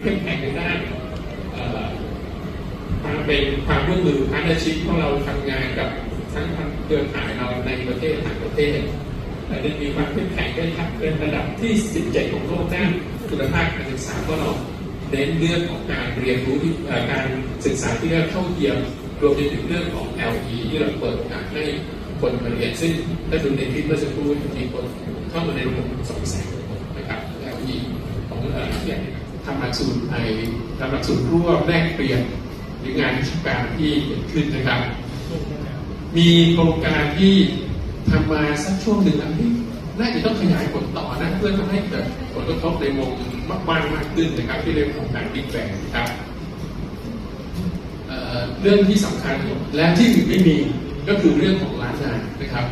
เข้มแข็งในด้านความเป็นความร่วมมือพาร์ทเนอร์ชิพของเราทำงานกับทั้งทางเครือข่ายเราในประเทศต่างประเทศแต่ได้มีความเข้มแข็งได้ทับเป็นระดับที่ 17 ของโลกด้านคุณภาพการศึกษาก็เราเน้นเรื่องของการเรียนรู้ที่การศึกษาที่เรียกเท่าเทียมรวมไปถึงเรื่องของ LE ที่เราเปิดโอกาสให้คนมาเรียนซึ่งถ้าดูในคลิปเมื่อสักครู่มีคนเข้ามาในระบบสองแสนคนนะครับ LE ของเอ่อที่ทำ หลักสูตรไอทำหลักสูตรร่วมแลกเปลี่ยนหรืองานวิชาการที่เกิดขึ้นนะครับ มีโครงการที่ทำมาสักช่วงหนึ่งแล้วที่น่าจะต้องขยายผลต่อนะ เพื่อทำให้เกิดผลกระทบในวงมากๆมากขึ้นนะครับ ที่เรียกของการบิ๊กแบงนะครับเรื่องที่สำคัญและที่ไม่มีก็คือเรื่องของร้านงานนะครับ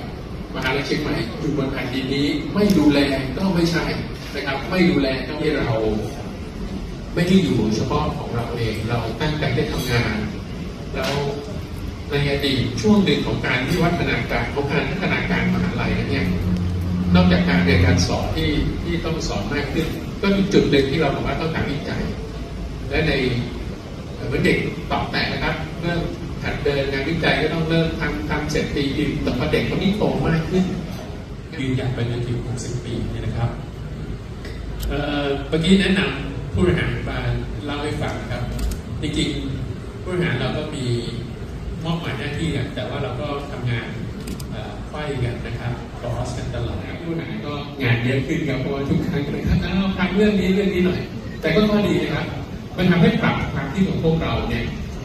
มหาลัยเชียงใหม่อยู่บนแผ่นดินนี้ไม่ดูแลก็ไม่ใช่นะครับ ไม่ดูแลก็ให้เรา ไม่ได้อยู่เฉพาะของเราเอง เราตั้งใจได้ทำงาน แล้วในอดีตช่วงหนึ่งของการที่วัฒนาการของการพัฒนาการมหาลัยเนี่ยนอกจากการเรียนการสอนที่ที่ต้องสอนมากขึ้น ก็มีจุดหนึ่งที่เราบอกว่าต้องการวิจัย และในเอ่อเมื่อเด็กตอบแต่นะครับเริ่มหัดเดินงานวิจัยก็ต้องเริ่มทำทำเสร็จปีปีแต่พอเด็กเขานี่โตมากขึ้นยืนหยัดไปจนถึง60 ปีนี่นะครับเอ่อเมื่อกี้แนะนำ ผู้บริหารมาเล่าให้ฟังครับ จริงๆผู้บริหารเราก็มีมอบหมายหน้าที่แต่ว่าเราก็ทำงานเอ่อไขว้กันนะครับคอสกันตลอดผู้บริหารก็งานเยอะขึ้นครับเพราะว่าทุกครั้งเลยครับเอาทำเรื่องนี้เรื่องนี้หน่อย แต่ก็ข้อดีนะครับ มันทำให้ปรับความคิดของพวกเราเนี่ย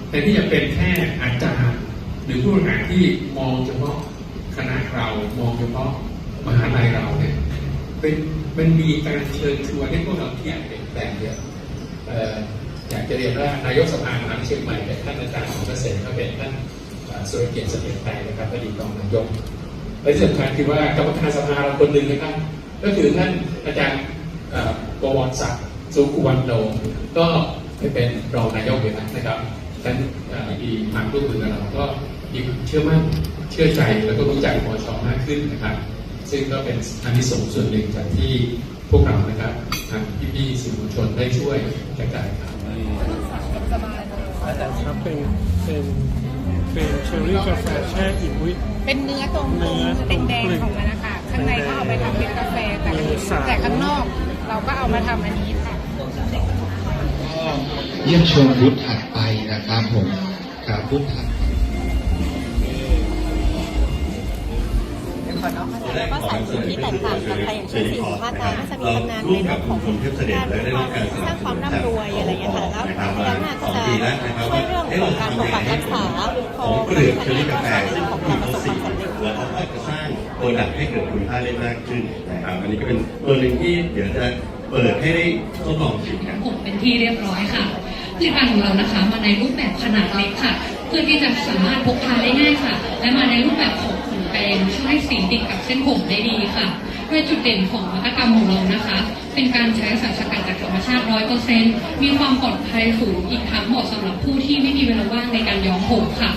แทนที่จะเป็นแค่อาจารย์ หรือผู้บริหารที่มองเฉพาะคณะเรามองเฉพาะมหาลัยเราเนี่ย เป็นมันมีการเชิญชวนให้พวกเราที่อยากเปลี่ยนแปลงเยอะเอ่ออยากจะเรียนว่านายกสภามหาวิทยาลัยเชียงใหม่เป็นท่านอาจารย์ของเกษตรก็เป็นท่านสุรเกียรติเสถียรไทยนะครับอดีตรองนายกและที่สำคัญคือว่ากรรมการสภาเราคนหนึ่งนะครับ ก็คือท่านอาจารย์เอ่อบวรศักดิ์สุขุวันโนก็ไปเป็นรองนายกอยู่แล้วนะครับท่านมีความร่วมมือกับเราก็มีความเชื่อมั่นเชื่อใจแล้วก็รู้จักมชมากขึ้นนะครับ ซึ่งก็เป็นอันที่ส่งส์ส่วนหนึ่งจากที่พวกเรานะครับทางพี่ๆสื่อมวลชนได้ช่วยกระจายข่าวครับเป็นเป็นเป็นเชอร์รี่กาแฟแช่อิ่มวิเป็นเนื้อตรงเนื้อตรงแดงกลิ่นๆของมันนะคะข้างในเขาเอาไปทำเป็นกาแฟแต่เนื้อสาแต่ข้างนอก เราก็เอามาทำอันนี้ค่ะเยี่ยมชมบูธถัดไปนะครับผมครับบูธถัด แล้วก็สายสีที่แตกต่างกันไปอย่างเช่นสีของภาคกลางก็จะมีตำนานในเรื่องของการสร้างความร่ำรวยอะไรอย่างเงี้ยค่ะแล้วแล้วน่าก็จะช่วยเรื่องของการปกปักรักษาของประเทศไทยก็ช่วยในเรื่องของการประสบความสำเร็จแล้วก็จะสร้างโปรดักต์ให้เกิดคุณค่าได้มากขึ้นนะครับอันนี้ก็เป็นตัวหนึ่งที่เดี๋ยวจะเปิดให้ได้ทดลองชิมกันผมเป็นที่เรียบร้อยค่ะผลิตภัณฑ์ของเรานะคะมาในรูปแบบขนาดเล็กค่ะ เพื่อที่จะสามารถพกพาได้ง่ายค่ะ และมาในรูปแบบของ นช่วยให้สีติดกับเส้นผมได้ดีค่ะด้วยจุดเด่นของวัตกรรมของเรานะคะ เป็นการใช้สารสกัดจากธรรมชาติร้อยเปอร์เซ็นต์มีความปลอดภัยสูงอีกทั้งเหมาะสำหรับผู้ที่ไม่มีเวลาว่างในการย้อมผมค่ะ